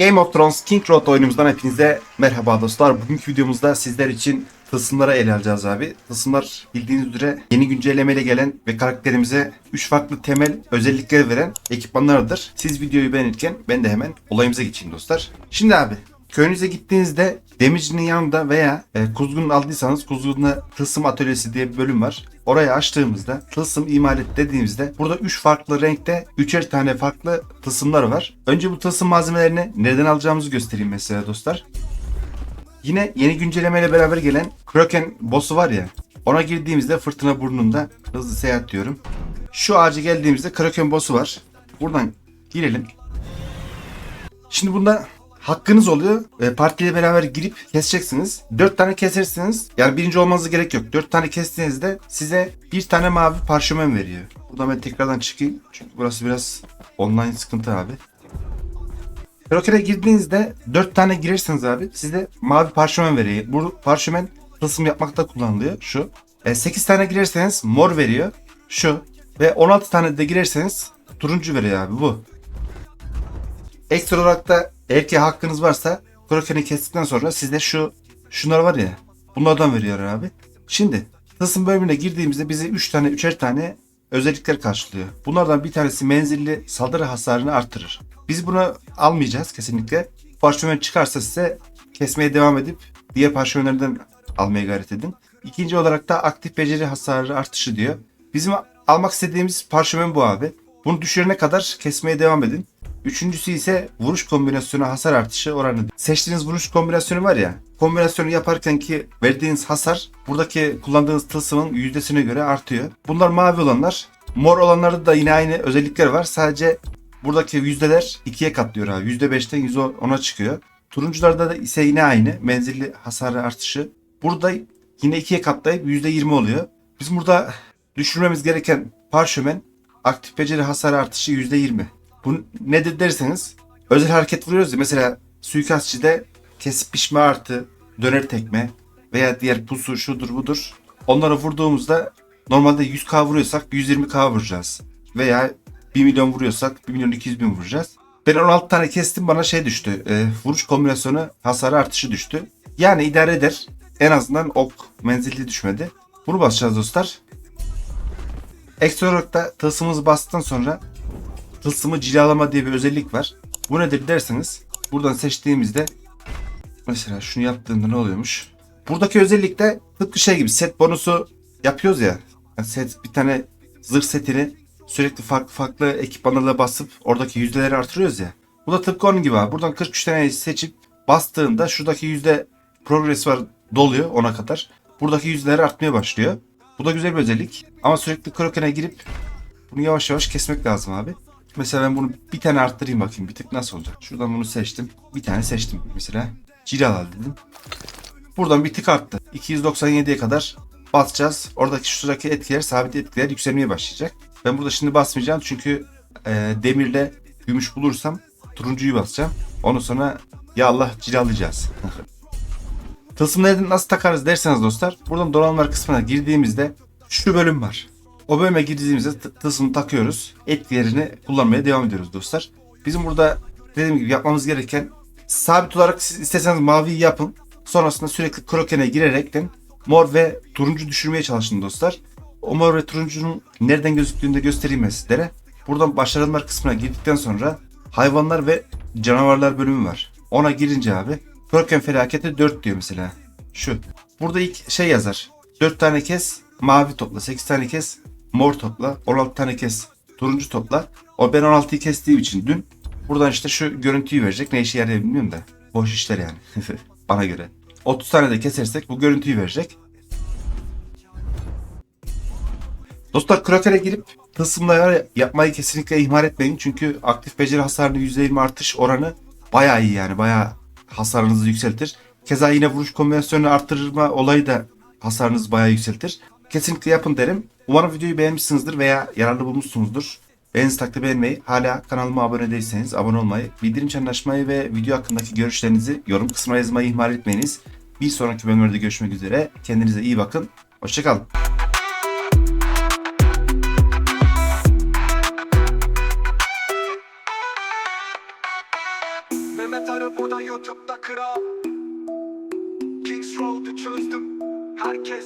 Game of Thrones King Road oyunumuzdan hepinize merhaba dostlar. Bugünkü videomuzda sizler için tılsımları ele alacağız abi. Tılsımlar bildiğiniz üzere yeni güncellemeyle gelen ve karakterimize 3 farklı temel özellikleri veren ekipmanlardır. Siz videoyu beğenirken ben de hemen olayımıza geçeyim dostlar. Şimdi abi köyünüze gittiğinizde demircinin yanında veya e, kuzgunun aldıysanız kuzgununa tılsım atölyesi diye bir bölüm var. Orayı açtığımızda tılsım imal et dediğimizde burada 3 farklı renkte 3'er tane farklı tılsımlar var. Önce bu tılsım malzemelerini nereden alacağımızı göstereyim mesela dostlar. Yine yeni güncellemeyle beraber gelen Kraken boss'u var ya. Ona girdiğimizde fırtına burnunda hızlı seyahat diyorum. Şu ağaca geldiğimizde Kraken boss'u var. Buradan girelim. Şimdi bunda hakkınız oluyor. E, partiyle beraber girip keseceksiniz. 4 tane kesersiniz. Yani birinci olmanıza gerek yok. 4 tane kestiğinizde size bir tane mavi parşömen veriyor. Buradan ben tekrardan çıkayım. Çünkü burası biraz online sıkıntı abi. Kroker'e girdiğinizde 4 tane girerseniz abi size mavi parşömen veriyor. Bu parşömen tılsım yapmakta kullanılıyor. Şu. E, 8 tane girerseniz mor veriyor. Şu. Ve 16 tane de girerseniz turuncu veriyor abi bu. Ekstra olarak da eğer ki hakkınız varsa Kroker'i kestikten sonra sizde şu şunlar var ya bunlardan veriyor abi. Şimdi tılsım bölümüne girdiğimizde bize 3 tane 3'er tane özellikler karşılıyor. Bunlardan bir tanesi menzilli saldırı hasarını artırır. Biz bunu almayacağız kesinlikle. Parşömen çıkarsa size kesmeye devam edip diğer parşömenlerden almaya gayret edin. İkinci olarak da aktif beceri hasarı artışı diyor. Bizim almak istediğimiz parşömen bu abi. Bunu düşürene kadar kesmeye devam edin. Üçüncüsü ise vuruş kombinasyonu hasar artışı oranı. Seçtiğiniz vuruş kombinasyonu var ya, kombinasyonu yaparken ki verdiğiniz hasar buradaki kullandığınız tılsımın yüzdesine göre artıyor. Bunlar mavi olanlar. Mor olanlarda da yine aynı özellikler var. Sadece buradaki yüzdeler ikiye katlıyor abi. %5'ten %10'a çıkıyor. Turuncularda da ise yine aynı. Menzilli hasarı artışı. Burada yine ikiye katlayıp %20 oluyor. Biz burada düşürmemiz gereken parşömen aktif beceri hasarı artışı %20. Bu nedir derseniz özel hareket vuruyoruz ya mesela suikastçıda kesip pişme artı döner tekme veya diğer pusu şudur budur. Onlara vurduğumuzda normalde 100k vuruyorsak 120k vuracağız. Veya 1 milyon vuruyorsak 1 milyon 200 bin vuracağız. Ben 16 tane kestim bana şey düştü. e, vuruş kombinasyonu hasarı artışı düştü. Yani idare eder. En azından ok menzilli düşmedi. Bunu basacağız dostlar. Ekstra olarak da tılsımımızı bastıktan sonra tılsımı cilalama diye bir özellik var. Bu nedir derseniz buradan seçtiğimizde mesela şunu yaptığımda ne oluyormuş? Buradaki özellik de tıpkı şey gibi set bonusu yapıyoruz ya. Yani set bir tane zırh setini sürekli farklı farklı ekipmanlarla basıp oradaki yüzdeleri artırıyoruz ya. Bu da tıpkı onun gibi abi. Buradan 43 tane seçip bastığında şuradaki yüzde progres var doluyor ona kadar. Buradaki yüzdeler artmaya başlıyor. Bu da güzel bir özellik. Ama sürekli krokene girip bunu yavaş yavaş kesmek lazım abi. Mesela ben bunu bir tane arttırayım bakayım bir tık nasıl olacak. Şuradan bunu seçtim. Bir tane seçtim mesela. Cilal dedim. Buradan bir tık arttı. 297'ye kadar basacağız. Oradaki şuradaki etkiler, sabit etkiler yükselmeye başlayacak. Ben burada şimdi basmayacağım çünkü e, demirle gümüş bulursam turuncuyu basacağım. Ondan sonra ya Allah cilalayacağız. Tılsımları nasıl takarız derseniz dostlar. Buradan donanımlar kısmına girdiğimizde şu bölüm var. O bölüme girdiğimizde tılsımı takıyoruz. Etkilerini kullanmaya devam ediyoruz dostlar. Bizim burada dediğim gibi yapmamız gereken sabit olarak siz isteseniz mavi yapın. Sonrasında sürekli krokene girerekten mor ve turuncu düşürmeye çalışın dostlar. O mor ve turuncunun nereden gözüktüğünü de göstereyim ben sizlere. Buradan başarılar kısmına girdikten sonra hayvanlar ve canavarlar bölümü var. Ona girince abi Kroken felaketi 4 diyor mesela. Şu. Burada ilk şey yazar. 4 tane kez mavi topla. 8 tane kez mor topla. 16 tane kez turuncu topla. O ben 16'yı kestiğim için dün buradan işte şu görüntüyü verecek. Ne işe yarar bilmiyorum da. Boş işler yani. Bana göre. 30 tane de kesersek bu görüntüyü verecek. Dostlar Kraker'e girip tılsımları yapmayı kesinlikle ihmal etmeyin. Çünkü aktif beceri hasarının %20 artış oranı bayağı iyi yani. Bayağı hasarınızı yükseltir. Keza yine vuruş kombinasyonunu arttırma olayı da hasarınızı bayağı yükseltir. Kesinlikle yapın derim. Umarım videoyu beğenmişsinizdir veya yararlı bulmuşsunuzdur. Beğeniniz takdir beğenmeyi, hala kanalıma abone değilseniz abone olmayı, bildirim çanını ve video hakkındaki görüşlerinizi yorum kısmına yazmayı ihmal etmeyiniz. Bir sonraki bölümlerde görüşmek üzere. Kendinize iyi bakın. Hoşçakalın. Me Mehmet Arı Youtube'da kral Kings Road'u çözdüm Herkes